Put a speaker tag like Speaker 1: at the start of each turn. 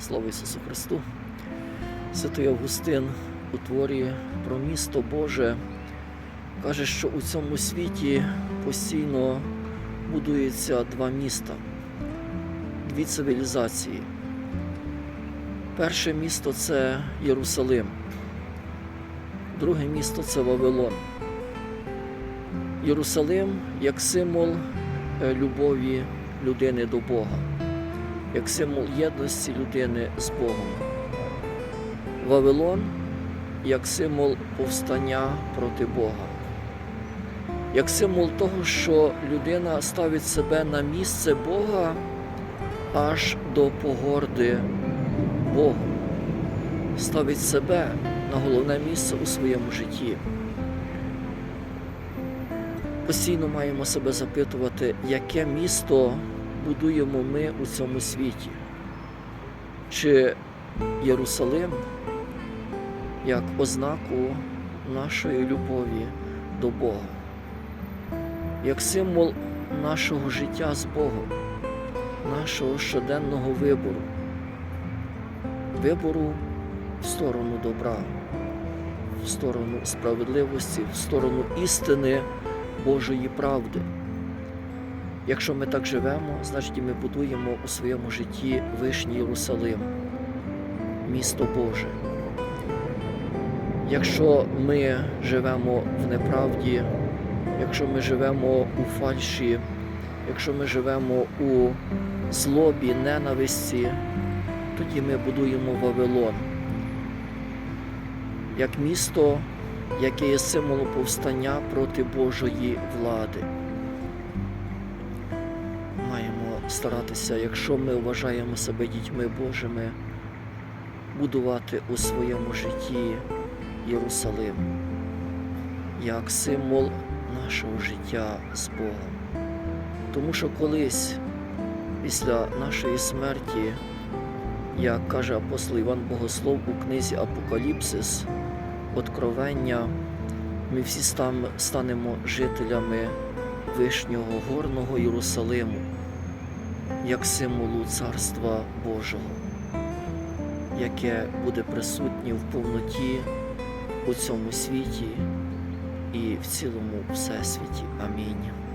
Speaker 1: Слава Ісусу Христу! Святий Августин у творі про місто Боже каже, що у цьому світі постійно будується два міста, дві цивілізації. Перше місто це Єрусалим, друге місто це Вавилон. Єрусалим як символ е, любові людини до Бога, як символ єдності людини з Богом. Вавилон як символ повстання проти Бога, як символ того, що людина ставить себе на місце Бога аж до погорди Богу, ставить себе на головне місце у своєму житті. Постійно маємо себе запитувати, яке місто будуємо ми у цьому світі. Чи Єрусалим як ознаку нашої любові до Бога, як символ нашого життя з Богом, нашого щоденного вибору, вибору в сторону добра, в сторону справедливості, в сторону істини Божої правди. Якщо ми так живемо, значить і ми будуємо у своєму житті вишній Єрусалим, місто Боже. Якщо ми живемо в неправді, якщо ми живемо у фальші, якщо ми живемо у злобі, ненависті, тоді ми будуємо Вавилон як місто, яке є символом повстання проти Божої влади. Старатися, якщо ми вважаємо себе дітьми Божими, будувати у своєму житті Єрусалим як символ нашого життя з Богом. Тому що колись після нашої смерті, як каже апостол Іван Богослов у книзі Апокаліпсис, Откровення, ми всі станемо жителями Вишнього горного Єрусалиму, як символу Царства Божого, яке буде присутнє в повноті у цьому світі і в цілому всесвіті. Амінь.